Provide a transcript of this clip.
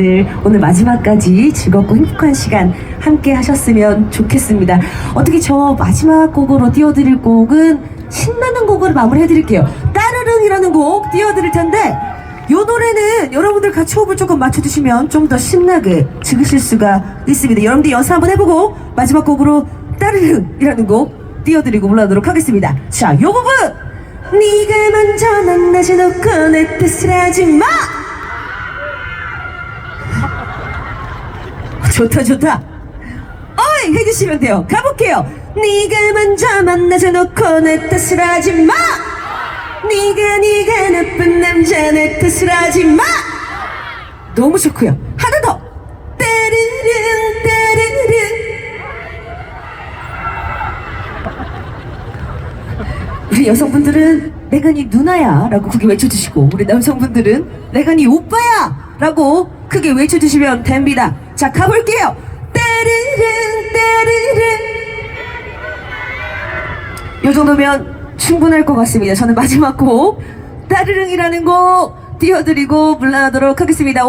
여러분들 오늘 마지막까지 즐겁고 행복한 시간 함께 하셨으면 좋겠습니다. 어떻게 저 마지막 곡으로 띄워드릴 곡은 신나는 곡으로 마무리해드릴게요. 따르릉이라는 곡 띄워드릴 텐데 이 노래는 여러분들 같이 호흡을 조금 맞춰주시면 좀 더 신나게 즐기실 수가 있습니다. 여러분들 연습 한번 해보고 마지막 곡으로 따르릉이라는 곡 띄워드리고 올라오도록 하겠습니다. 자, 요 부분! 네가 먼저 만나지 놓고 내 뜻을 하지 마! 좋다 좋다. 어이 해주시면 돼요. 가볼게요. 네가 먼저 만나지 놓고 내 뜻을 하지 마! 네가 네가 나쁜 남자 내 뜻을 하지 마! 너무 좋고요. 하나 더. 따르릉 따르릉. 우리 여성분들은 내가 네 누나야 라고 크게 외쳐주시고 우리 남성분들은 내가 네 오빠야 라고 크게 외쳐주시면 됩니다 자 가볼게요. 따르릉 따르릉 이 정도면 충분할 것 같습니다. 저는 마지막 곡 따르릉이라는 곡 띄워드리고 물러나도록 하겠습니다